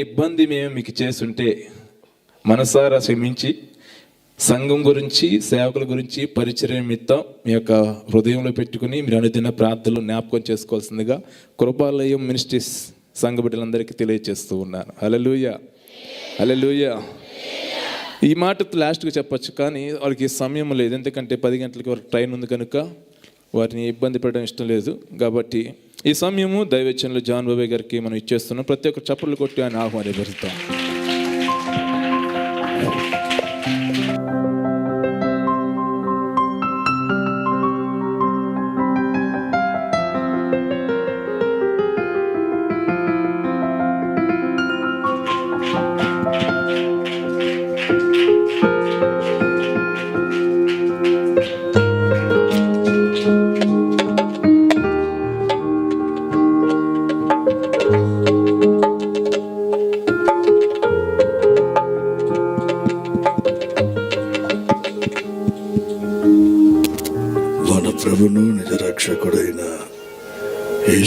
ఇబ్బంది మేము మీకు చేస్తుంటే మనసారా క్షమించి సంఘం గురించి సేవకుల గురించి పరిచయ నిమిత్తం మీ యొక్క హృదయంలో పెట్టుకుని మీరు అనుదిన ప్రార్థనలు జ్ఞాపకం చేసుకోవాల్సిందిగా కృపాలయం మినిస్ట్రీస్ సంఘ బిడ్డలందరికీ తెలియజేస్తూ ఉన్నాను. అలలుయ అలలుయ ఈ మాట లాస్ట్గా చెప్పచ్చు కానీ వాళ్ళకి సమయం లేదు. ఎందుకంటే పది గంటలకి వరకు ట్రైన్ ఉంది కనుక వారిని ఇబ్బంది పెట్టడం ఇష్టం లేదు. కాబట్టి ఈ సమయము దైవచనలు జాన్ బాబాయ్ గారికి మనం ఇచ్చేస్తున్నాం. ప్రతి ఒక్క చప్పట్లు కొట్టి ఆయన ఆహ్వానిస్తాం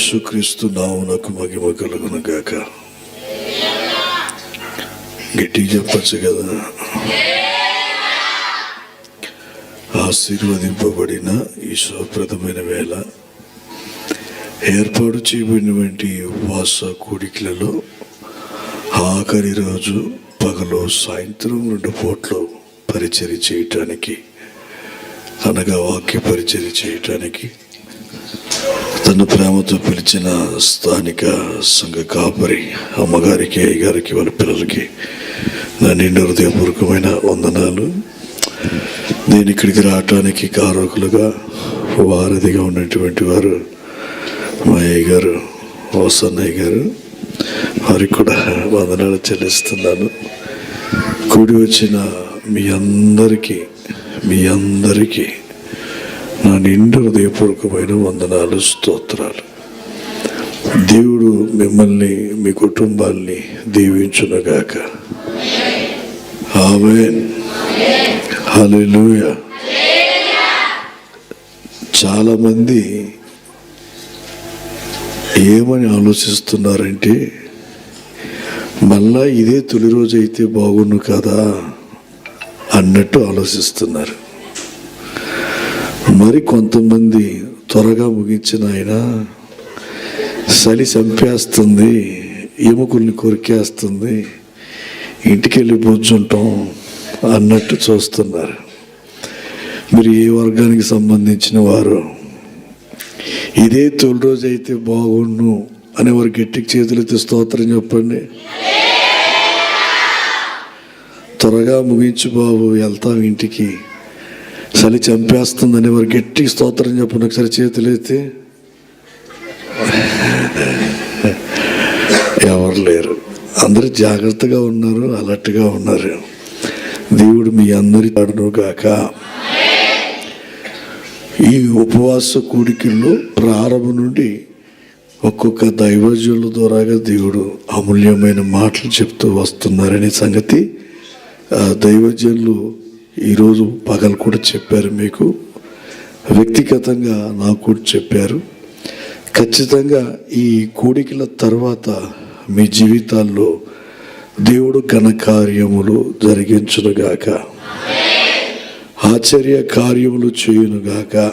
యేసుక్రీస్తు నామునకు మహిమ కలుగును గాక. గట్టిగా చెప్పచ్చు కదా? ఆశీర్వదింపబడిన ఈ శుభప్రదమైన వేళ. ఏర్పాటు చేయబడినటువంటి ఉపవాస కూడికలలో ఆఖరి రోజు పగలు సాయంత్రం రెండు పూట్లు పరిచయం చేయటానికి అనగా వాక్య పరిచయం చేయటానికి తన ప్రేమతో పిలిచిన స్థానిక సంఘ కాపరి అమ్మగారికి అయ్యగారికి వాళ్ళ పిల్లలకి నా నిండు హృదయపూర్వకమైన వందనాలు. నేను ఇక్కడికి రావటానికి కారకులుగా వారధిగా ఉన్నటువంటి వారు మా అయ్య గారు ఓసన్నయ్య గారు వారికి కూడా వందనాలు చెల్లిస్తున్నాను. కూడి వచ్చిన మీ అందరికీ మీ అందరికీ నా నిండు హృదయపూర్వకమైన వందనాలు స్తోత్రాలు. దేవుడు మిమ్మల్ని మీ కుటుంబాల్ని దీవించునుగాక. ఆమెన్. హల్లెలూయా. చాలామంది ఏమని ఆలోచిస్తున్నారంటే మళ్ళా ఇదే తొలి రోజు అయితే బాగుండు కదా అన్నట్టు ఆలోచిస్తున్నారు. మరి కొంతమంది త్వరగా ముగించిన ఆయన చలి చంపేస్తుంది ఎముకల్ని కొరికేస్తుంది ఇంటికి వెళ్ళి బొజ్జుంటాం అన్నట్టు చూస్తున్నారు. మీరు ఏ వర్గానికి సంబంధించిన వారు? ఇదే తొలి రోజు అయితే బాగుండు అని వారు గట్టికి చేతులెత్తి స్తోత్రం చెప్పండి. త్వరగా ముగించు బాబు వెళ్తాం ఇంటికి. చలి చంపేస్తుందని వారు గట్టి స్తోత్రం చెప్పండి ఒకసారి చేతులైతే ఎవరు లేరు. అందరూ జాగ్రత్తగా ఉన్నారు అలర్ట్గా ఉన్నారు. దేవుడు మీ అందరి పాడును కాక ఈ ఉపవాస కూడికల్లో ప్రారంభం నుండి ఒక్కొక్క దైవజుల ద్వారాగా దేవుడు అమూల్యమైన మాటలు చెప్తూ వస్తున్నారనే సంగతి ఆ దైవజనులు ఈరోజు పగలు కూడా చెప్పారు మీకు. వ్యక్తిగతంగా నాకు కూడా చెప్పారు. ఖచ్చితంగా ఈ కోడికల తర్వాత మీ జీవితాల్లో దేవుడు ఘనకార్యములు జరిగించునుగాక. ఆశ్చర్య కార్యములు చేయునుగాక.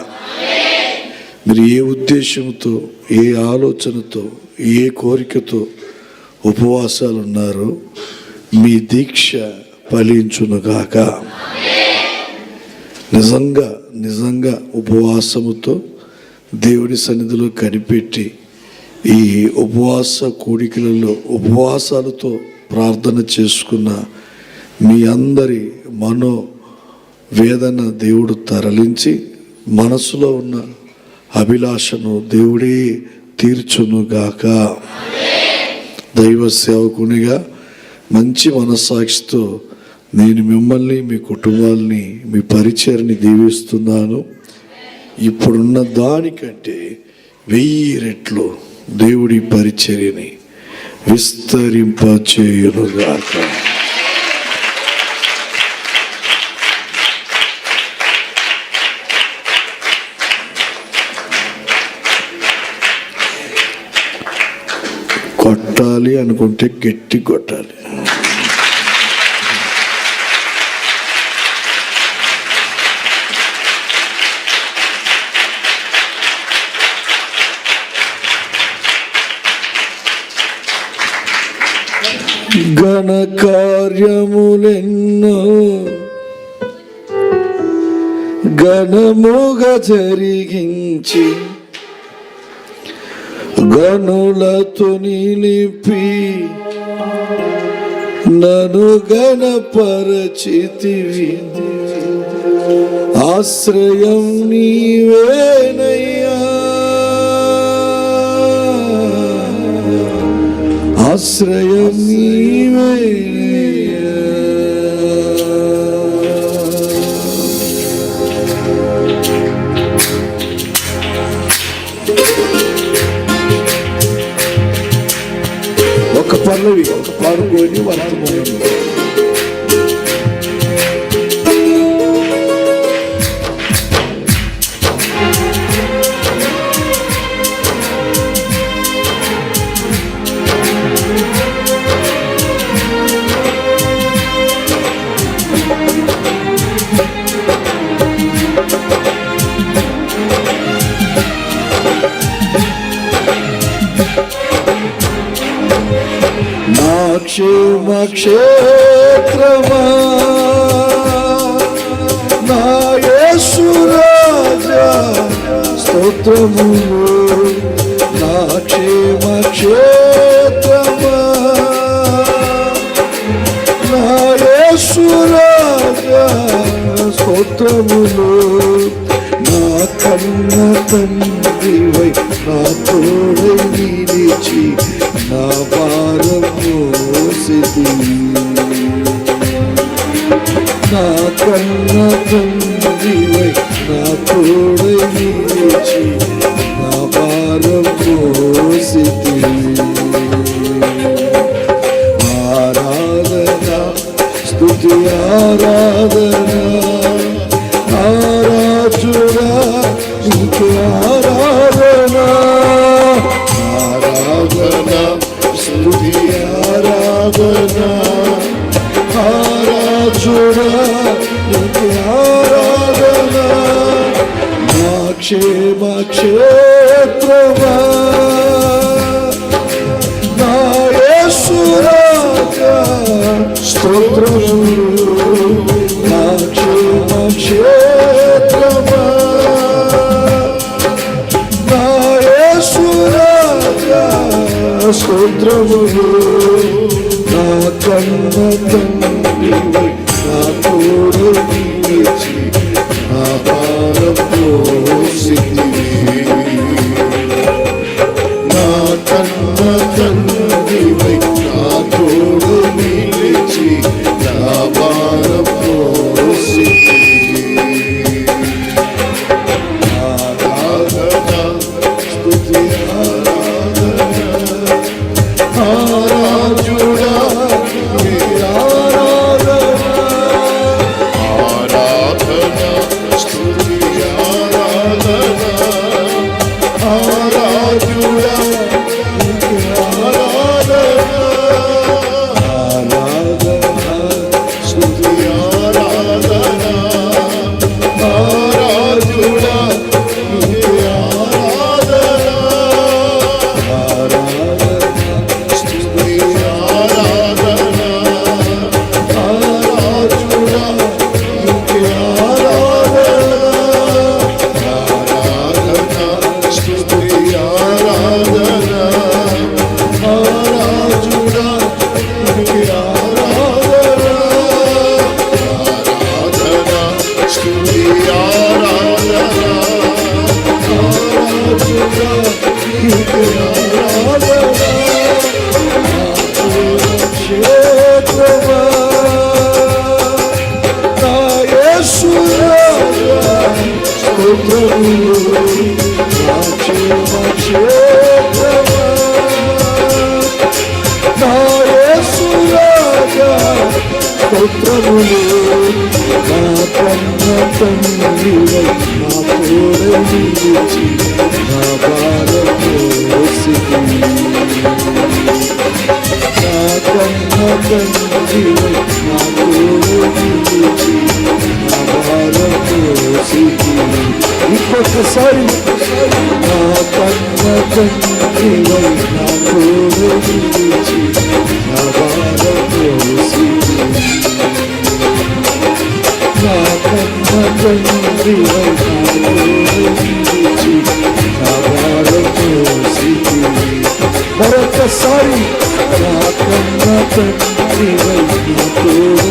మీరు ఏ ఉద్దేశంతో ఏ ఆలోచనతో ఏ కోరికతో ఉపవాసాలు ఉన్నారో మీ దీక్ష ఫలించునుగాక. నిజంగా నిజంగా ఉపవాసముతో దేవుడి సన్నిధిలో కనిపెట్టి ఈ ఉపవాస కోడికలలో ఉపవాసాలతో ప్రార్థన చేసుకున్న మీ అందరి మనో వేదన దేవుడు తరలించి మనసులో ఉన్న అభిలాషను దేవుడే తీర్చునుగాక. దైవ సేవకునిగా మంచి మనస్సాక్షితో నేను మిమ్మల్ని మీ కుటుంబాలని మీ పరిచయని దీవిస్తున్నాను. ఇప్పుడున్న దానికంటే వెయ్యి రెట్లు దేవుడి పరిచర్యని విస్తరింపచేయునుగాక. కొట్టాలి అనుకుంటే గట్టి కొట్టాలి. ఘనకార్యములెన్నో ఘనముగ జరిగించి గనులతో నిలిపి నను గణపరచితివి ఆశ్రయం నీవేనై ஆசிரயம் ఒక పల్లవి ఒక పాడుకొని వర్తమానం చేసి. నా కన్న తండ్రివై నా తోడై నిలిచి. క్షేత్రమా? స్తోత్రము. నా క్షేమ క్షేత్రమా? స్తోత్రము. నా కన్న తండ్రి నా తోడు ప్రభులు నా కన్న తండ్రి నా కోరని నా భారపోసి నా కన్న మోసితివి. మరొకసారి నా కన్న తండ్రి వైపు తోడు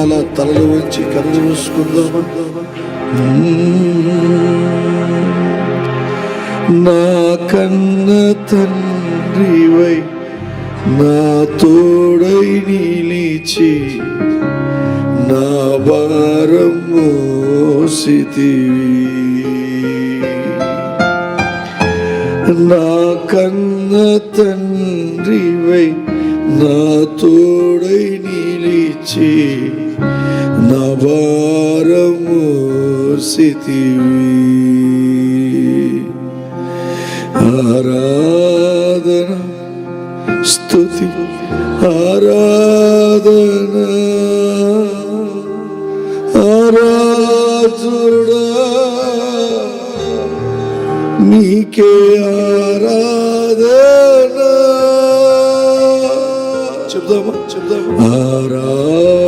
అలా తలలు వచ్చి కళ్ళు మూసుకుందామా? నా కన్న తండ్రివై నా తోడై నిలిచి నా భారం మోసితివి. నా కన్న తండ్రివై మోసితివి ఆరాధన స్తుతి ఆరాధన. నీకే ఆరాధన. చెప్దామా? చెప్దామా? ఆరాధన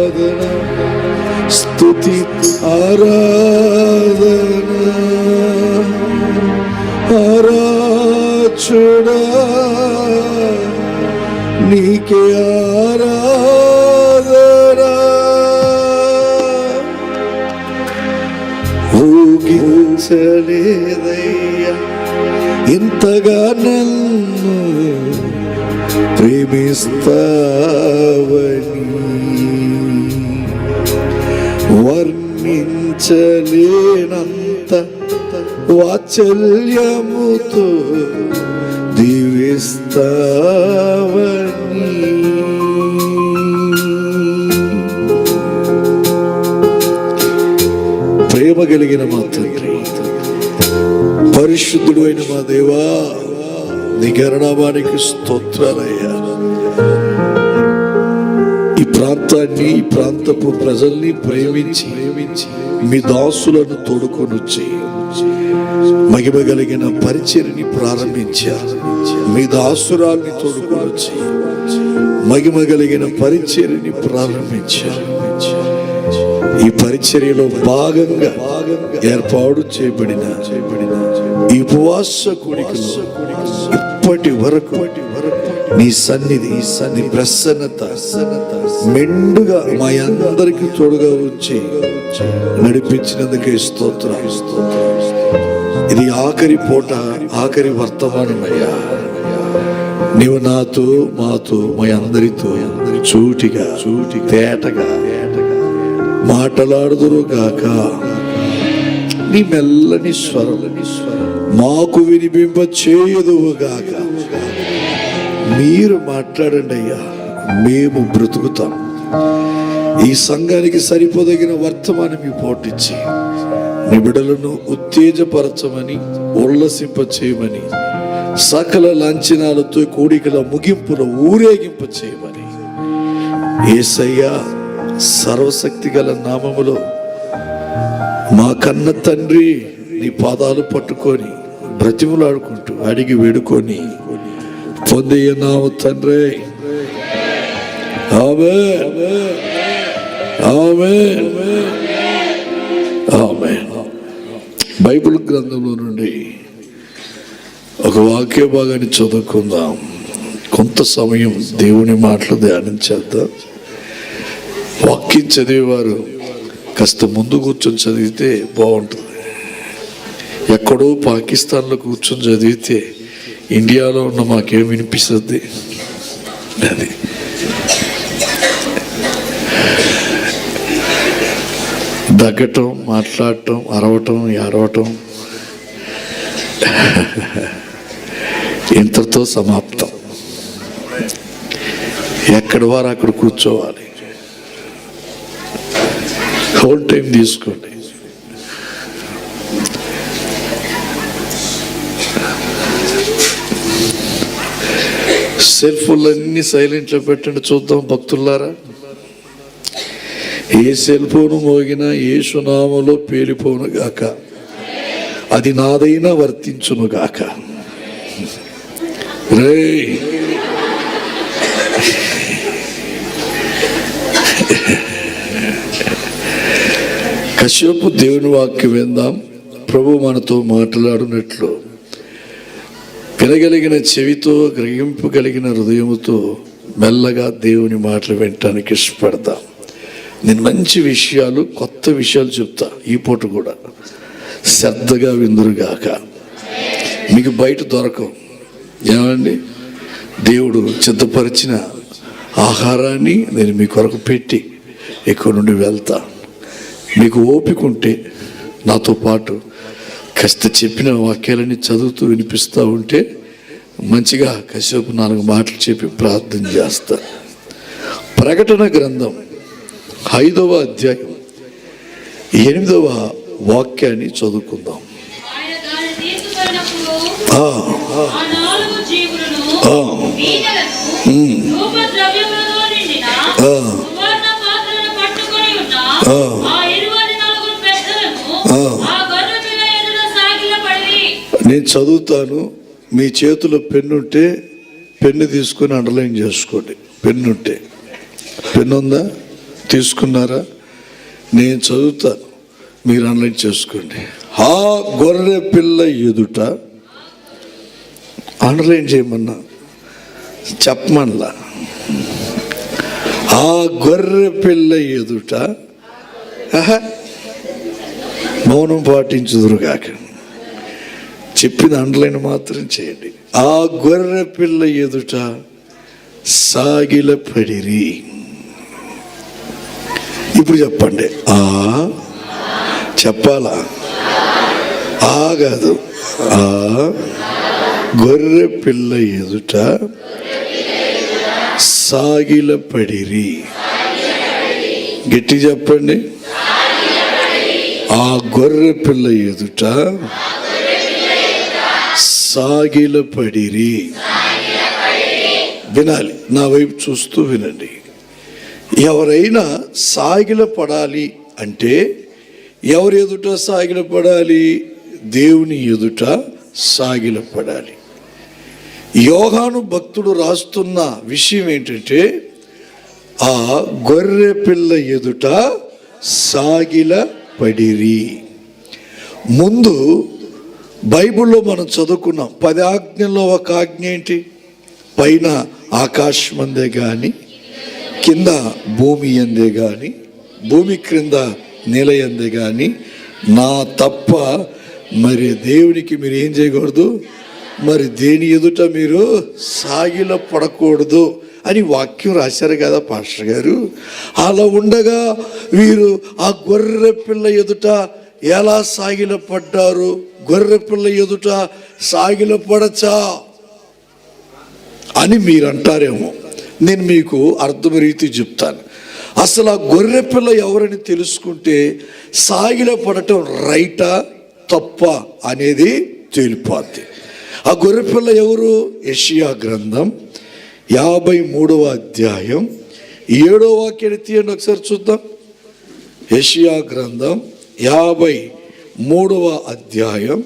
స్థుతి ఆరాధన. ఆరాచుడా నీకే ఆరాధన. ఊగించలేదయ్యా ఇంతగా నన్ను ప్రేమిస్తావని వర్ణించలేనంత వాత్సల్యముతో దీవిస్తావని. ప్రేమ కలిగిన మా తండ్రి పరిశుద్ధుడు అయిన మా దేవా నీ గరణామానికి స్తోత్రాలయ్యా. ప్రాంతాన్ని ఈ ప్రాంతపు ప్రజల్ని ప్రేమించి ప్రేమించి మీ దాసులను తోడుకొని వచ్చి మహిమ కలిగిన పరిచర్ని ప్రారంభించారు మీ దాసురాల్ని తోడుకొని వచ్చి మహిమ కలిగిన పరిచర్ని ప్రారంభించారు ఈ పరిచర్యలో భాగంగా ఏర్పాటు చేయబడిన చేయబడిన ఈ ఉపవాస కోడికలో ఇప్పటి వరకు నీ సన్నిధి నీ ప్రసన్నత మెండుగా మా అందరికి తోడుగా వచ్చి నడిపించినందుకే స్తోత్రం. ఇది ఆఖరి పూట ఆఖరి వర్తమానమయ్యా నీవు నాతో మాతో మా అందరితో చూటిగా చూటి తేటగా మాటలాడుదురు గాక. నీ మెల్లని స్వరం మాకు వినిపింప చేయదువు గాక. మీరు మాట్లాడండి అయ్యా. మేము బ్రతుకుతాం. ఈ సంఘానికి సరిపోదగిన వర్తమానం మీ పోటిచ్చి నిబిడలను ఉత్తేజపరచమని ఉల్లసింప చేయమని సకల లాంఛనాలతో కూడికల ముగింపుల ఊరేగింప చేయమని ఏసయ్యా సర్వశక్తి గల నామములో మా కన్న తండ్రి నీ పాదాలు పట్టుకొని బ్రతిములాడుకుంటూ అడిగి వేడుకొని పొందయ్యన్నాము తండ్రి ఆమె ఆమె ఆమె బైబిల్ గ్రంథంలో నుండి ఒక వాక్య భాగాన్ని చదువుకుందాం కొంత సమయం దేవుని మాటలు ధ్యానించేద్దాం వాక్యం చదివేవారు కాస్త ముందు కూర్చొని చదివితే బాగుంటుంది ఎక్కడో పాకిస్తాన్లో కూర్చొని చదివితే ఇండియాలో ఉన్న మాకేం వినిపిస్తుంది? అది. దగ్గటం మాట్లాడటం అరవటం అరవటం ఇంతతో సమాప్తం. ఎక్కడి వారు అక్కడ కూర్చోవాలి? హోల్ టైం తీసుకోండి. సెల్ ఫోన్లన్నీ సైలెంట్లో పెట్టండి చూద్దాం భక్తులారా. ఏ సెల్ ఫోన్ మోగినా ఏ సునామలో పేలిపోను గాక. అది నాదైనా వర్తించును గాక. రే కశ్యపు దేవుని వాక్యం విందాం. ప్రభు మనతో మాట్లాడినట్లు. వినగలిగిన చెవితో గ్రహింపగలిగిన హృదయముతో మెల్లగా దేవుని మాటలు వినటానికి ఇష్టపడతాం. నేను మంచి విషయాలు కొత్త విషయాలు చెప్తా. ఈ పూట కూడా శ్రద్ధగా విందురుగాక. మీకు బయట దొరకవు. ఏమండి? దేవుడు సిద్ధపరిచిన ఆహారాన్ని నేను మీ కొరకు పెట్టి ఇక్కడ నుండి వెళ్తా. మీకు ఓపిక ఉంటే నాతో పాటు కష్ట చెప్పిన వాక్యాలని చదువుతూ వినిపిస్తూ ఉంటే మంచిగా కశ్యపు నాలుగు మాటలు చెప్పి ప్రార్థన చేస్తా. ప్రకటన గ్రంథం ఐదవ అధ్యాయం ఎనిమిదవ వాక్యాన్ని చదువుకుందాం. ఆ ఆ, ఆ నాలుగు జీవులను ఆ, వీణలను ధూపద్రవ్యములతో నిండిన ఆ. సువర్ణ పాత్రలను పట్టుకొని ఉన్న ఆ. ఆ ఇరవై నలుగురు పెద్దలను ఆ. ఆ గొర్రె పిల్ల ఎదుట సాగిలపడి నేను చదువుతాను మీ చేతిలో పెన్నుంటే పెన్ను తీసుకొని అండర్లైన్ చేసుకోండి. పెన్నుంటే. పెన్ను ఉందా తీసుకున్నారా? నేను చదువుతాను మీరు అండర్లైన్ చేసుకోండి. ఆ గొర్రె పిల్ల ఎదుట అండర్లైన్ చేయమన్నా చెప్పమనలా. ఆ గొర్రె పిల్ల ఎదుట మౌనం పాటించుదురుగాక. చెప్పిన అండలైన మాత్రం చేయండి. ఆ గొర్రె పిల్ల ఎదుట సాగిల పడిరి ఇప్పుడు చెప్పండి. ఆ? చెప్పాలా? ఆ కాదు. ఆ? గొర్రె పిల్ల ఎదుట సాగిల పడిరి గట్టి చెప్పండి. ఆ గొర్రె పిల్ల ఎదుట సాగిలపడిరి. వినాలి నా వైపు చూస్తూ వినండి. ఎవరైనా సాగిలపడాలి అంటే ఎవరు ఎదుట సాగిలపడాలి? దేవుని ఎదుట సాగిలపడాలి. యోగాను భక్తుడు రాస్తున్న విషయం ఏంటంటే ఆ గొర్రె పిల్ల ఎదుట సాగిల పడిరి ముందు బైబిల్లో మనం చదువుకున్నాం పది ఆజ్ఞల్లో ఒక ఆజ్ఞ ఏంటి? పైన ఆకాశం అందే కానీ కింద భూమి అందే కానీ భూమి క్రింద నేల అందే కానీ నా తప్ప మరి దేవునికి మీరు ఏం చేయకూడదు? మరి దేని ఎదుట మీరు సాగిల పడకూడదు అని వాక్యం రాశారు కదా పాస్టర్ గారు. అలా ఉండగా వీరు ఆ గొర్రె పిల్ల ఎదుట ఎలా సాగిల పడ్డారు గొర్రె పిల్ల ఎదుట సాగిల పడచా అని మీరు అంటారేమో నేను మీకు అర్థం రీతి చెప్తాను. అసలు ఆ గొర్రె పిల్ల ఎవరని తెలుసుకుంటే సాగిల పడటం రైటా తప్ప అనేది తేలిపోద్ది. ఆ గొర్రె పిల్ల ఎవరు? యషియా గ్రంథం యాభై మూడవ అధ్యాయం ఏడో వాక్యాన్ని తీయండి ఒకసారి చూద్దాం. యషియా గ్రంథం యాభై మూడవ అధ్యాయం.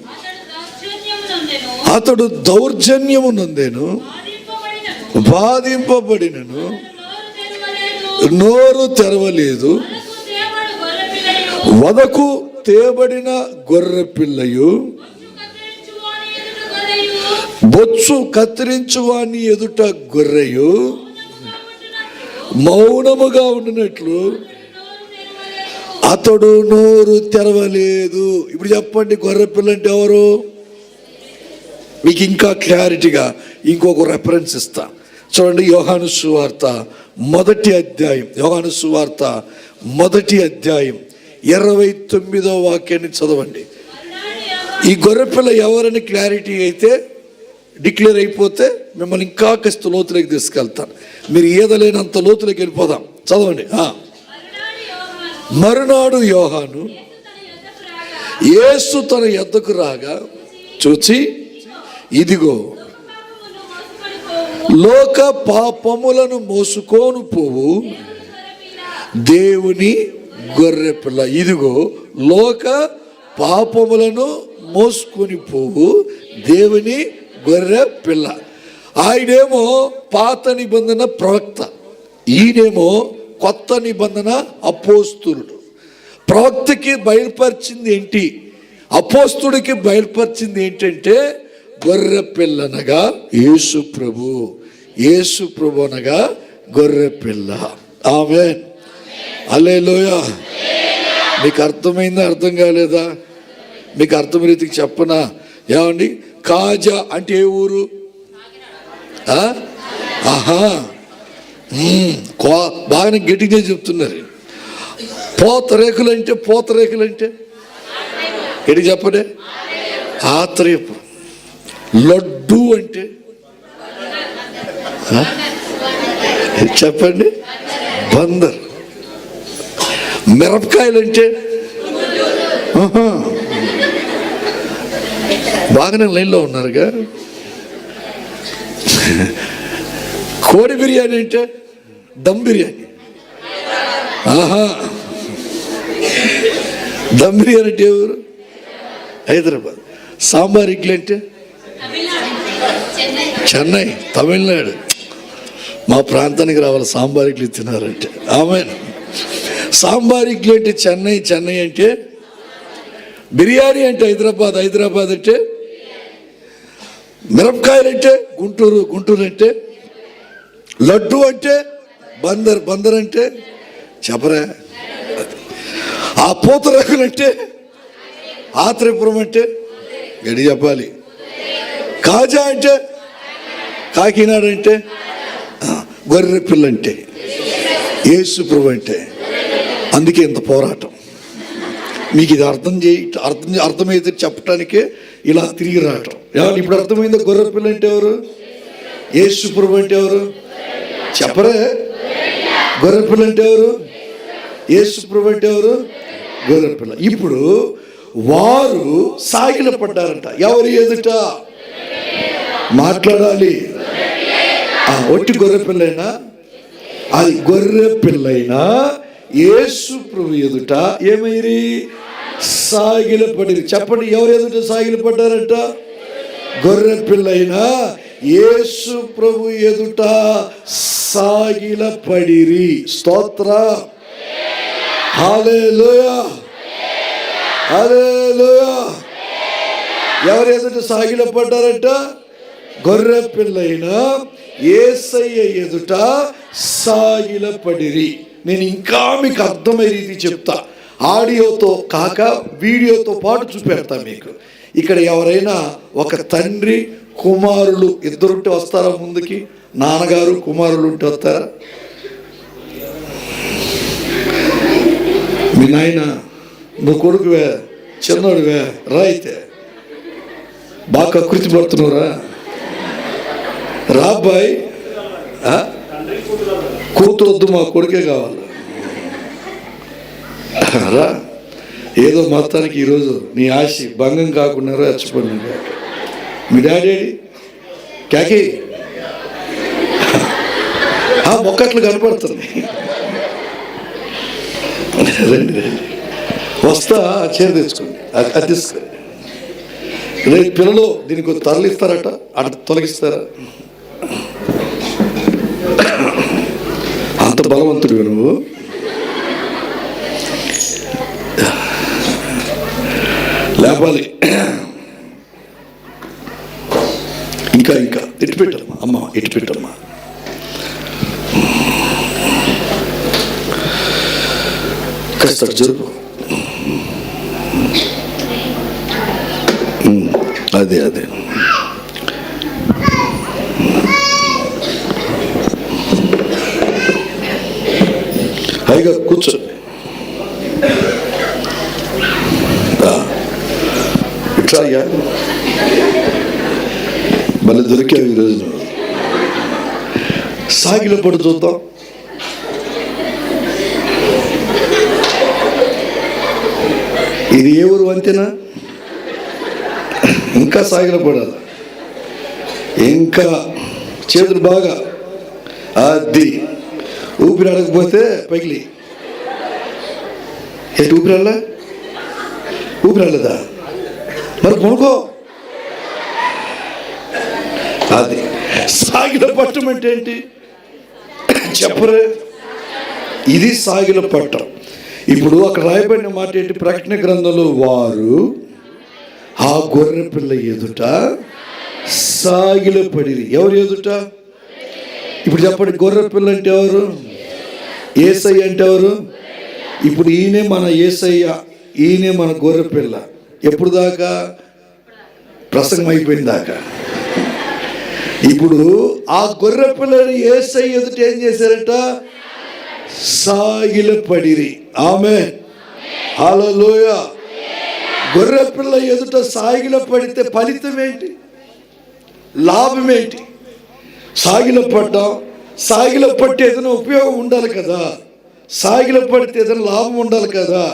అతడు దౌర్జన్యము నందెను బాధింపబడినను. నోరు తెరవలేదు. వదకు తేబడిన గొర్రె పిల్లయు బొచ్చు కత్తిరించు వాని ఎదుట గొర్రెయు మౌనముగా ఉండినట్లు. అతడు నోరు తెరవలేదు. ఇప్పుడు చెప్పండి గొర్రె పిల్ల అంటే ఎవరు? మీకు ఇంకా క్లారిటీగా ఇంకొక రెఫరెన్స్ ఇస్తా. చూడండి యోహాను సువార్త మొదటి అధ్యాయం. యోహాను సువార్త మొదటి అధ్యాయం ఇరవై తొమ్మిదో వాక్యాన్ని చదవండి. ఈ గొర్రెపిల్ల ఎవరని క్లారిటీ అయితే డిక్లేర్ అయిపోతే మిమ్మల్ని ఇంకా కాస్త లోతులోకి తీసుకెళ్తాను. మీరు ఈదలేనంత లోతులోకి వెళ్ళిపోదాం. చదవండి. ఆ. మరునాడు యోహాను యేసు తన ఎద్దకు రాగా చూచి ఇదిగో లోక పాపములను మోసుకోను పోవు. దేవుని గొర్రె పిల్ల ఇదిగో లోక పాపములను మోసుకొని పోవు. దేవుని గొర్రె పిల్ల. ఆయనేమో పాత నిబంధన ప్రవక్త. ఈయనేమో కొత్త నిబంధన అపోస్తులుడు. ప్రవక్తకి బయలుపరిచింది ఏంటి? అపోస్తుడికి బయలుపరిచింది ఏంటంటే గొర్రె పిల్లనగా యేసు ప్రభు యేసు ప్రభు అనగా గొర్రె పిల్ల. ఆమె అలేలోయ మీకు అర్థమైందా అర్థం కాలేదా? మీకు అర్థం రీతికి చెప్పనా? ఏమండి? కాజా అంటే ఏ ఊరు? ఆహా. బాగానే గట్టిగా చెప్తున్నారు. పోతరేకులు అంటే పోతరేకులు అంటే ఎడి చెప్పడే. ఆత్రేపు లడ్డు అంటే చెప్పండి. బందర్. మిరపకాయలు అంటే బాగానే లైన్లో ఉన్నారుగా. కోడి బిర్యానీ అంటే దమ్ బిర్యానీ ఆహా దమ్ బిర్యానీ అంటే ఎవరు హైదరాబాద్ సాంబార్ ఇడ్లీ అంటే చెన్నై తమిళనాడు మా ప్రాంతానికి రావాలి సాంబార్ ఇడ్లీ తినారంటే ఆమె సాంబార్ ఇడ్లీ అంటే చెన్నై చెన్నై అంటే బిర్యానీ అంటే హైదరాబాద్ హైదరాబాద్ అంటే మిరపకాయలు అంటే గుంటూరు గుంటూరు అంటే లడ్డు అంటే బందర్ బందర్ అంటే చెప్పరా? ఆ పూతరేకులు అంటే ఆత్రేపురం అంటే గడి చెప్పాలి. కాజా అంటే కాకినాడ అంటే గొర్రె పిల్ల అంటే యేసుప్రభు అంటే. అందుకే ఇంత పోరాటం. మీకు ఇది అర్థం చేయ అర్థం అర్థమైతే చెప్పటానికి ఇలా తిరిగి రావటం. ఇప్పుడు అర్థమైందా గొర్రె పిల్ల అంటే ఎవరు? ఏసుప్రభు అంటే ఎవరు? చెప్పరే? గొర్రెపిల్ల అంటే ఎవరు? యేసుప్రభు అంటే ఎవరు? గొర్రె పిల్ల ఇప్పుడు వారు సాగిల పడ్డారంట. ఎవరు ఎదుట? మాట్లాడాలి. ఆ, ఒట్టి గొర్రెపిల్లైనా? అది గొర్రె పిల్లైనా యేసు ప్రభు ఎదుట ఏమైరి? సాగిలపడి చెప్పండి ఎవరు ఎదుట సాగిలపడ్డారంట? గొర్రె పిల్లైనా యేసు ప్రభు ఎదుట సాగిల పడిరి స్తోత్ర ఎవరు ఎదుట సాగిల పడ్డారంట గొర్రె పిల్లైన ఏసయ్య ఎదుట సాగిల పడిరి నేను ఇంకా మీకు అర్థమయ్యే రీతి చెప్తా. ఆడియోతో కాక వీడియోతో పాటు చూపెడతా మీకు. ఇక్కడ ఎవరైనా ఒక తండ్రి కుమారులు ఇద్దరుంటే వస్తారా ముందుకి? నాన్నగారు కుమారులు ఉంటే వస్తారా? మీ నాయన నువ్వు కొడుకువే చిన్నోడువే రా అయితే బాగా కృతి పడుతున్నావురా రా అబ్బాయి. కూతురు వద్దు మా కొడుకే కావాలి. రా. ఏదో మొత్తానికి ఈరోజు నీ ఆశ భంగం కాకుండా చచ్చిపోయినా మీ డాడీ క్యాకి ఆ మొక్కట్లు కనపడుతుంది రండి రండి. వస్తా చీర తెచ్చుకోండి. అది అది తీసుకోండి రేపు పిల్లలు దీనికి కొంచెం తరలిస్తారట అటు తొలగిస్తారా? అంత బలవంతుడు నువ్వు? లేపాలి. ఇంకా ఇంకా. ఎటు పెట్టమ్మా. అమ్మ ఎటు పెట్టమ్మా. కాస్త జరుపు అదే అదే. హైగా కూర్చోండి ఇట్లా అయ్యా. మళ్ళీ దొరికావు ఈరోజు నువ్వు. సాగిల పడు చూద్దాం. ఇది ఏ ఊరు వంతెనా? ఇంకా సాగిల పడాలి. ఇంకా చేతులు బాగా. అది. ఊపిరి అడగకపోతే పగిలి. ఏంటి ఊపిరి అల్లా ఊపిరి అల్లదా మరి కొనుక్కో అది సాగిల పట్టం అంటే ఏంటి చెప్పరే. ఇది సాగిల పట్టం. ఇప్పుడు అక్కడ రాయబడిన మాట ఏంటి? ప్రకటన గ్రంథంలో వారు ఆ గొర్రె పిల్ల ఎదుట సాగిల పడిరి. ఎవరు ఎదుట? ఇప్పుడు చెప్పండి గొర్రె పిల్ల అంటే ఎవరు? ఏసయ్య అంటే ఎవరు? ఇప్పుడు ఈయనే మన ఏసయ్య ఈయనే మన గొర్రె పిల్ల. ఎప్పుడు దాకా? ప్రసంగం అయిపోయిన దాకా. ఇప్పుడు ఆ గొర్రె పిల్లని ఏసై ఎదుట ఏం చేశారట? సాగిల పడిరి. ఆమె హల్లెలూయ. గొర్రె పిల్ల ఎదుట సాగిల పడితే ఫలితం ఏంటి? లాభం ఏంటి? సాగిల పడ్డాం. సాగిల పట్టి ఏదైనా ఉపయోగం ఉండాలి కదా. సాగిల పడితే ఏదైనా లాభం ఉండాలి కదా.